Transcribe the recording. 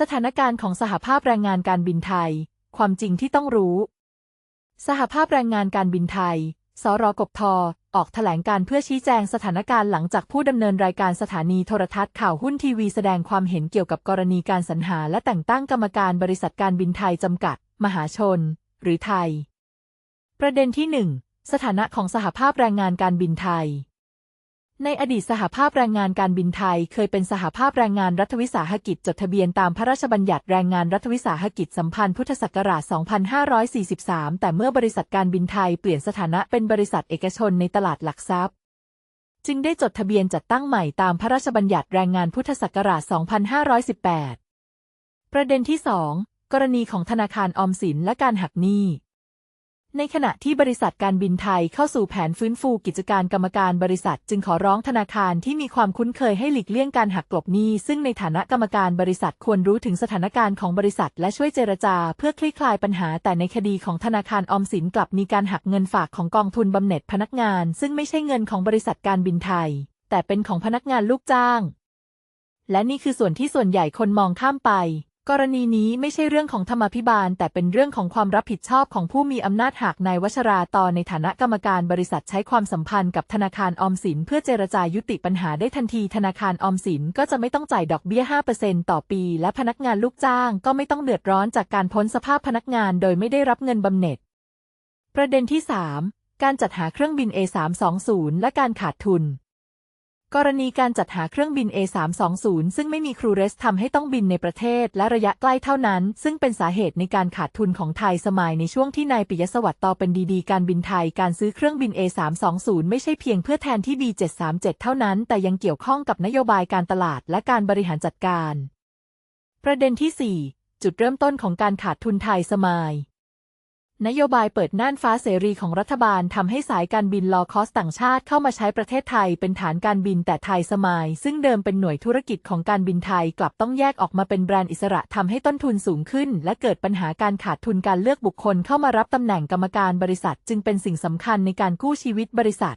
สถานการณ์ของสหภาพแรงงานการบินไทย ความจริงที่ต้องรู้ สหภาพแรงงานการบินไทย สรกบทออกแถลงการเพื่อชี้แจงสถานการณ์หลังจากผู้ดำเนินรายการสถานีโทรทัศน์ข่าวหุ้นทีวีแสดงความเห็นเกี่ยวกับกรณีการสรรหาและแต่งตั้งกรรมการบริษัทการบินไทยจำกัด มหาชน หรือไทย ประเด็นที่ 1 สถานะของสหภาพแรงงานการบินไทย ในอดีตสหภาพแรงงานการบินไทย เคยเป็นสหภาพแรงงานรัฐวิสาหกิจจดทะเบียนตามพระราชบัญญัติแรงงานรัฐวิสาหกิจสัมพันธ์พุทธศักราช 2543 แต่เมื่อบริษัทการบินไทยเปลี่ยนสถานะเป็นบริษัทเอกชนในตลาดหลักทรัพย์ จึงได้จดทะเบียนจัดตั้งใหม่ตามพระราชบัญญัติแรงงานพุทธศักราช 2518 ประเด็นที่ 2 กรณีของธนาคารออมสินและการหักหนี้ ในขณะที่บริษัทการบินไทยเข้าสู่แผนฟื้นฟูกิจการกรรมการบริษัท จึงขอร้องธนาคารที่มีความคุ้นเคยให้หลีกเลี่ยงการหักกลบหนี้ ซึ่งในฐานะกรรมการบริษัทควรรู้ถึงสถานการณ์ของบริษัท และช่วยเจรจาเพื่อคลี่คลายปัญหา แต่ในคดีของธนาคารออมสินกลับมีการหักเงินฝากของกองทุนบำเหน็จพนักงาน ซึ่งไม่ใช่เงินของบริษัทการบินไทย แต่เป็นของพนักงานลูกจ้าง และนี่คือส่วนที่ส่วนใหญ่คนมองข้ามไป กรณีนี้ไม่ใช่เรื่องของธรรมาภิบาล แต่เป็นเรื่องของความรับผิดชอบของผู้มีอำนาจหากนายวชราตอในฐานะกรรมการบริษัทใช้ความสัมพันธ์กับธนาคารออมสิน เพื่อเจรจายุติปัญหาได้ทันทีธนาคารออมสินก็จะไม่ต้องจ่ายดอกเบี้ย 5%ต่อปี และพนักงานลูกจ้างก็ไม่ต้องเดือดร้อนจากการพ้นสภาพพนักงานโดยไม่ได้รับเงินบำเหน็จ ประเด็นที่ 3 การจัดหาเครื่องบิน A320 และการขาดทุน กรณีการจัดหาเครื่องบิน A320 ซึ่งไม่มีครูเรสทำให้ต้องบินในประเทศและระยะใกล้เท่านั้น ซึ่งเป็นสาเหตุในการขาดทุนของไทยสมัยในช่วงที่นายปิยสวัสดิ์ต่อเป็นดีดีการบินไทยการซื้อเครื่องบิน A320 ไม่ใช่เพียงเพื่อแทนที่ B737 เท่านั้น แต่ยังเกี่ยวข้องกับนโยบายการตลาดและการบริหารจัดการ ประเด็นที่ 4 จุดเริ่มต้นของการขาดทุนไทยสมัย นโยบายเปิดน่านฟ้าเสรีของรัฐบาลทำให้สายการบินลอคอสต่างชาติเข้ามาใช้ประเทศไทยเป็นฐานการบินแต่ไทยสมายซึ่งเดิมเป็นหน่วยธุรกิจของการบินไทยกลับต้องแยกออกมาเป็นแบรนด์อิสระทำให้ต้นทุนสูงขึ้น และเกิดปัญหาการขาดทุนการเลือกบุคคลเข้ามารับตำแหน่งกรรมการบริษัท จึงเป็นสิ่งสำคัญในการกู้ชีวิตบริษัท